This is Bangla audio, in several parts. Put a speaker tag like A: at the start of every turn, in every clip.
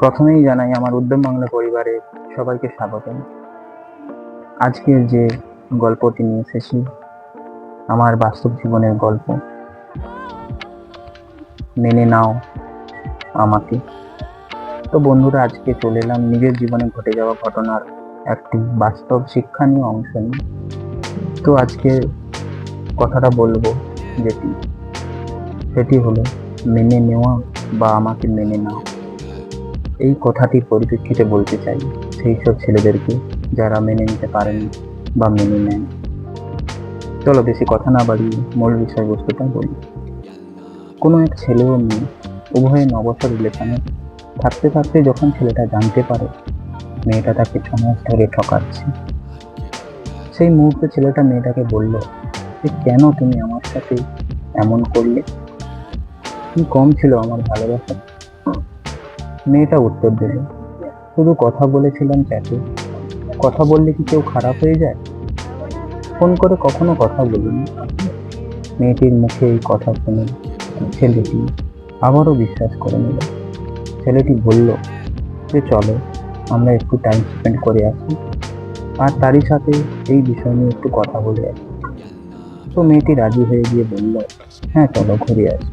A: প্রথমেই জানাই আমার উদ্যম বাংলা পরিবারে সবাইকে স্বাগতম। আজকের যে গল্পটি নিয়ে এসেছি, আমার বাস্তব জীবনের গল্প। মেনে নাও আমাকে। তো বন্ধুরা, আজকে চলে এলাম নিজের জীবনে ঘটে যাওয়া ঘটনার একটি বাস্তব শিক্ষণীয় অংশ নিয়ে। তো আজকে কথাটা বলব যেটি, সেটি হলো, মেনে নেওয়া বা আমাকে মেনে নাও। এই কথাটির পরিপ্রেক্ষিতে বলতে চাই, সেই সব ছেলেদেরকে যারা মেনে নিতে পারেন বা মেনে নেন চলো বেশি কথা না বাড়িয়ে মূল বিষয়বস্তুটা বলি। কোনো এক ছেলে ও মেয়ে উভয়ে নবছর রিলেশনে থাকতে থাকতে যখন ছেলেটা জানতে পারে মেয়েটা তাকে ছ মাস ধরে ঠকাচ্ছে, সেই মুহূর্তে ছেলেটা মেয়েটাকে বলল যে কেন তুমি আমার সাথে এমন করলে? কি কম ছিল আমার ভালোবাসা। মেয়েটা উত্তর দিল, শুধু কথা বলেছিলাম চ্যাটে কথা বললে কি কেউ খারাপ হয়ে যায়? ফোন করে কখনো কথা বলিনি। মেয়েটির মুখে এই কথা শুনে ছেলেটি আবারও বিশ্বাস করে নিল। ছেলেটি বলল, যে চলো, আমরা একটু টাইম স্পেন্ড করে আসি। আর তারই সাথে এই বিষয় নিয়ে একটু কথা বলে আসি। তো মেয়েটি রাজি হয়ে গিয়ে বলল হ্যাঁ চলো ঘুরে আসি।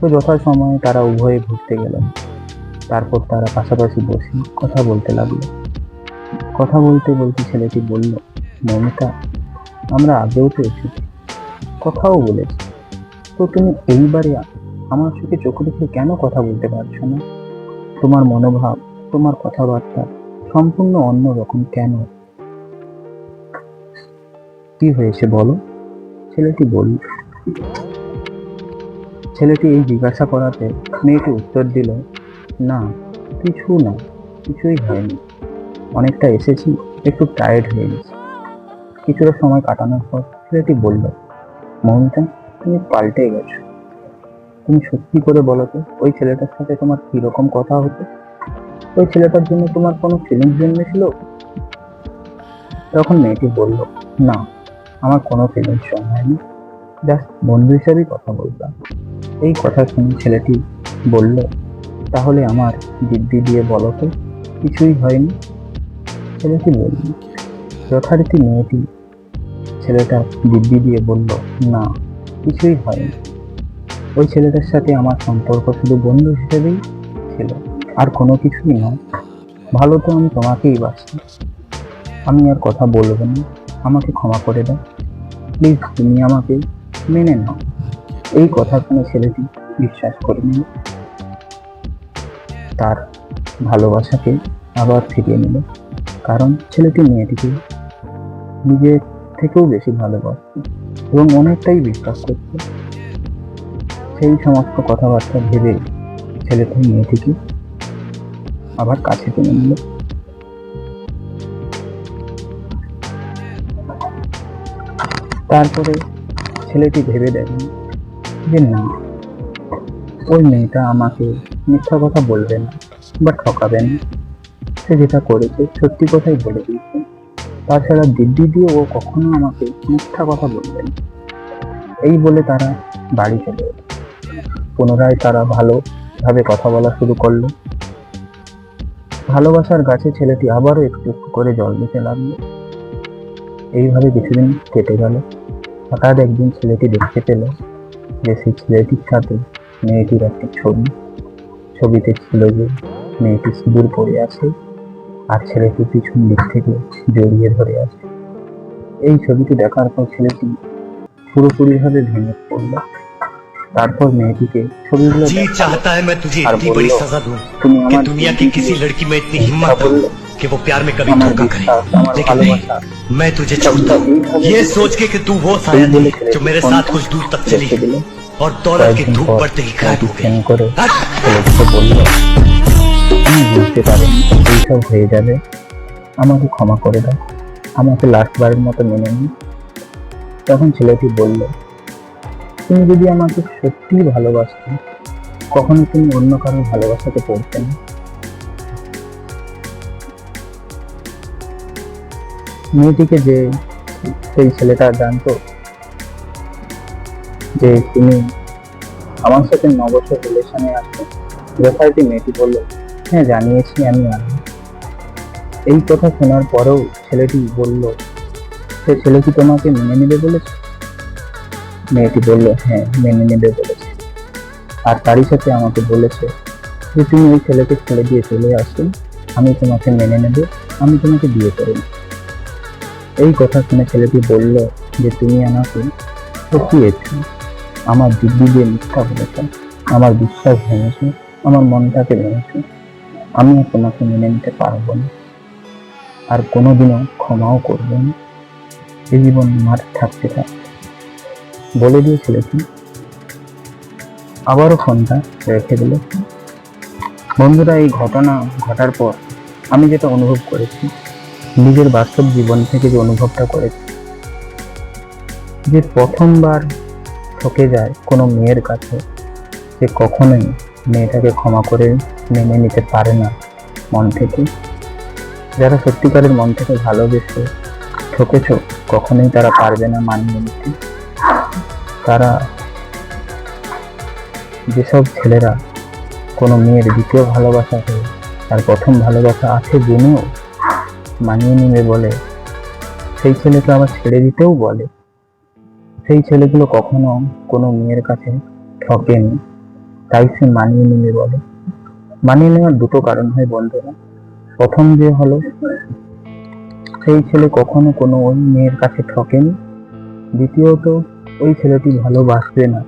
A: তো যথাসময়ে তারা উভয়ে ঘুরতে গেলেন। তারপর তারা পাশাপাশি বসে কথা বলতে লাগল। কথা বলতে বলতে ছেলেটি বলল, মমতা, আমরা আগেও তো এসেছি। কথাও বলেছি। তো তুমি এইবারে আমার সাথে চোখ রেখে কেন কথা বলতে পারছ না? তোমার মনোভাব, তোমার কথাবার্তা সম্পূর্ণ অন্য রকম কেন? কি হয়েছে বলো? ছেলেটি বলল, ছেলেটি এই জিজ্ঞাসা করাতে মেয়েটি উত্তর দিল না, কিছু না, কিছুই হয়নি। অনেকটা এসেছি, একটু টায়ার্ড হয়ে গেছি। কিছুটা সময় কাটানোর পর ছেলেটি বলল, মমিতা, তুমি পাল্টে গেছো। তুমি সত্যি করে বলো তো, ওই ছেলেটার সাথে তোমার কীরকম কথা হতো? ওই ছেলেটার জন্য তোমার কোনো ফিলিংস জন্মেছিল? তখন মেয়েটি বলল, না, আমার কোনো ফিলিংস জন্মায়নি। জাস্ট বন্ধু হিসাবেই কথা বললাম। এই কথা শুনে ছেলেটি বলল তাহলে আমার দিব্যি দিয়ে বলো তো, কিছুই হয়নি। ছেলেটি বলল, যথারীতি মেয়েটি ছেলেটা দিব্যি দিয়ে বলল, না, কিছুই হয়নি। ওই ছেলেটার সাথে আমার সম্পর্ক শুধু বন্ধু হিসেবেই ছিল, আর কোনো কিছুই নয়। ভালো তো আমি তোমাকেই বাসি। আমি আর কথা বলব না, আমাকে ক্ষমা করে দাও। প্লিজ, তুমি আমাকে মেনে নাও। এই কথা শুনে ছেলেটি বিশ্বাস করে নিল। তার ভালোবাসাকে আবার ফিরিয়ে নিল। কারণ ছেলেটি মেয়েটিকে নিজের থেকেও বেশি ভালোবাসত এবং অনেকটাই বিশ্বাস করত। সেই সমস্ত কথাবার্তা ভেবে ছেলেটি মেয়েটিকে আবার কাছে টেনে নিল। তারপরে ছেলেটি ভেবে দেখেন যে না ওই মেয়েটা আমাকে মিথ্যা কথা বলবে না বা ঠকাবে না। সে যেটা করেছে সত্যি কথাই বলে দিয়েছে। তাছাড়া দিব্যি দিয়ে ও কখনো আমাকে মিথ্যা কথা বলবে না। এই বলে তারা বাড়ি চলে পুনরায় তারা ভালোভাবে কথা বলা শুরু করল। ভালোবাসার গাছে ছেলেটি আবারও একটু একটু করে জল দিতে লাগল। এইভাবে কিছুদিন কেটে গেল। হঠাৎ একদিন ছেলেটি দেখতে পেল যে সেই ছেলেটির সাথে মেয়েটির একটি ছবি ছবিতে ছিল যে মেয়েটি সিঁদুর পরে আছে আর ছেলেটি পিছন দিক থেকে জড়িয়ে ধরে আছে এই ছবিটি দেখার পর ছেলেটি পুরোপুরিভাবে ভেঙে পড়ল তারপর মেয়েটিকে ছবিগুলো
B: जी
A: দেখালো।
B: चाहता है मैं तुझे
A: और
B: इतनी
A: बोलो,
B: बड़ी सजा दूं
A: তুমি
B: कि
A: আমার
B: दुनिया की
A: দিব্যি
B: किसी
A: দিয়ে
B: लड़की में इतनी
A: মিথ্যা
B: हिम्मत न
A: বললে,
B: हो कि वो प्यार में कभी
A: আমার
B: धोखा करे
A: বিশ্বাস আমার
B: लेकिन नहीं
A: ভালোবাসা
B: मैं तुझे
A: सब
B: छोड़ता हूँ
A: এইভাবে
B: ये
A: বলে-
B: सोच के कि तू वो
A: এই
B: साया
A: বলে
B: नहीं
A: ছেলেটি
B: जो मेरे
A: ফোনটা
B: साथ कुछ दूर तक चली
A: রেখে দিল
B: और दौलत की
A: কয়েকদিন
B: धूप
A: পর
B: बढ़ते ही गायब
A: মেয়েটি
B: हो
A: ফোন
B: गई
A: করে
B: हट!
A: ছেলেটিকে বলল আমি বুঝতে পারিনি এইসব হয়ে যাবে আমাকে ক্ষমা করে দাও আমাকে লাস্টবারের মতো মেনে নিই তখন ছেলেটি বলল তুমি যদি আমাকে সত্যিই ভালোবাসতে কখনো তুমি অন্য কারোর ভালোবাসাতে পড়তে না মেয়েটিকে যে সেই ছেলেটা জানতো যে তুমি আমার সাথে ন বছর রিলেশনে আছো যথারীতি মেয়েটি বলল হ্যাঁ জানিয়েছি আমি আনব এই কথা শোনার পরেও ছেলেটি বলল, সে ছেলে কি তোমাকে মেনে নেবে বলেছে? মেয়েটি বলল হ্যাঁ মেনে নেবে বলেছে। আর তারই সাথে আমাকে বলেছে যে তুমি ওই ছেলেকে ছেড়ে দিয়ে চলে আসো আমি তোমাকে মেনে নেব, আমি তোমাকে বিয়ে করে এই কথা শুনে ছেলেটি বলল যে, তুমি আমাকে ঠকিয়েছো। আমার দিব্যি দিয়ে মিথ্যা বলেছ, আমার বিশ্বাস ভেঙেছে, আমার মনটাকে ভেঙেছে, আমি তোমাকে মেনে নিতে পারব না। আর কোনোদিনও ক্ষমাও করব না। এই জীবন মাঠ থাকতে থাকতে। বলে কি? আবারও ফোনটা রেখে দিল বন্ধুরা, এই ঘটনা ঘটার পর আমি যেটা অনুভব করেছি, নিজের বাস্তব জীবন থেকে যে অনুভবটা করেছি, যে প্রথমবার ঠকে যায় কোনো মেয়ের কাছে, সে কখনোই মেয়েটাকে ক্ষমা করে মেনে নিতে পারে না মন থেকে। যারা সত্যিকারের মন থেকে ভালোবেসে ঠকেছ, কখনোই তারা পারবে না মানিয়ে নিতে। তারা যেসব ছেলেরা কোনো মেয়ের দ্বিতীয় ভালোবাসা তার প্রথম ভালোবাসা আছে জেনেও মানিয়ে নেবে বলে, সেই ছেলেকে আবার ছেড়ে দিতেও বলে। সেই ছেলেগুলো কখনো কোনো মেয়ের কাছে ঠকেনি। তাই সে মানিয়ে নিবে বলে। মানিয়ে নেওয়ার দুটো কারণ হয় বন্ধুরা। প্রথম যে হলো, সেই ছেলে কখনো কোনো ওই মেয়ের কাছে ঠকেনি। দ্বিতীয়ত, ওই ছেলেটি ভালোবাসবে না।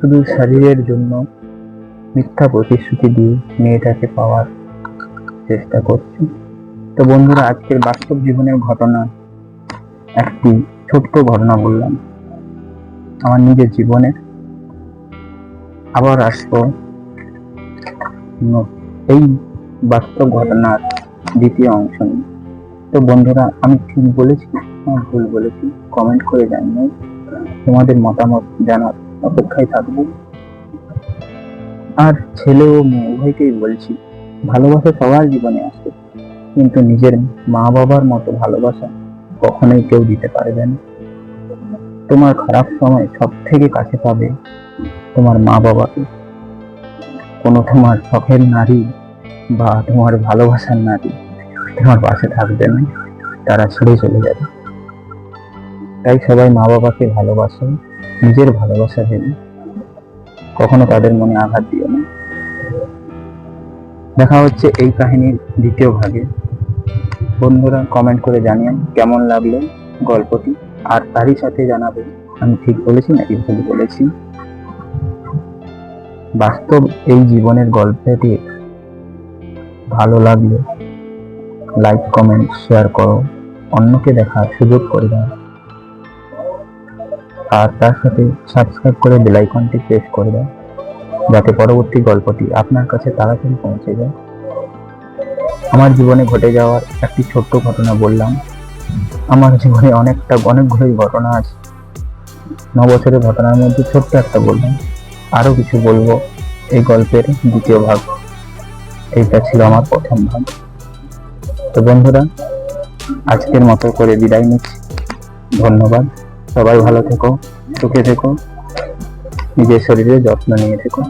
A: শুধু শরীরের জন্য মিথ্যা প্রতিশ্রুতি দিয়ে মেয়েটাকে পাওয়ার চেষ্টা করছে। তো বন্ধুরা, আজকের বাস্তব জীবনের ঘটনা একটি ছোট্ট ঘটনা বললাম। আমার নিজের জীবনে। আবার আসব। এই বাস্তব ঘটনার দ্বিতীয় অংশ নিয়ে। তো বন্ধুরা, আমি ঠিক বলেছি? না ভুল বলেছি। কমেন্ট করে জানিয়ে তোমাদের মতামত জানার অপেক্ষায় থাকব। আর ছেলে ও মেয়ে, উভয়কেই বলছি, ভালোবাসা সবার জীবনে আসে। কিন্তু নিজের মা বাবার মতো ভালোবাসা কখনোই কেউ দিতে পারবে না। তোমার খারাপ সময় সব থেকে কাছে পাবে তোমার মা বাবাকে কোনো তোমার শখের নারী বা তোমার ভালোবাসার নারী তোমার পাশে থাকবে না, তারা ছেড়ে চলে যাবে। তাই সবাই মা বাবাকে ভালোবাসে, নিজের ভালোবাসা ভেবে। কখনো তাদের মনে আঘাত দিও না। দেখা হচ্ছে এই কাহিনীর দ্বিতীয় ভাগে। বন্ধুরা কমেন্ট করে জানিয়ে কেমন লাগল গল্পটি। আর তারই সাথে জানাবে আমি ঠিক বলেছি নাকি ভুল বলেছি? বাস্তব এই জীবনের গল্পটি ভালো লাগলে লাইক কমেন্ট শেয়ার করো। অন্যকে দেখার সুযোগ করে দাও। আর তার সাথে সাবস্ক্রাইব করে বেল আইকনটি প্রেস করে দাও। যাতে পরবর্তী গল্পটি আপনার কাছে তাড়াতাড়ি পৌঁছে যায়। আমার জীবনে ঘটে যাওয়ার একটি ছোট্ট ঘটনা বললাম। আমার জীবনে অনেকটা অনেকগুলোই ঘটনা আছে। ন বছরের ঘটনার মধ্যে ছোট্ট একটা বললাম আরও কিছু বলব এই গল্পের দ্বিতীয় ভাগ। এইটা ছিল আমার প্রথম ভাগ। তো বন্ধুরা, আজকের মতো করে বিদায় নিচ্ছি। ধন্যবাদ। সবাই ভালো থেকো, সুখে থেকো, নিজের শরীরে যত্ন নিয়ে থেকো।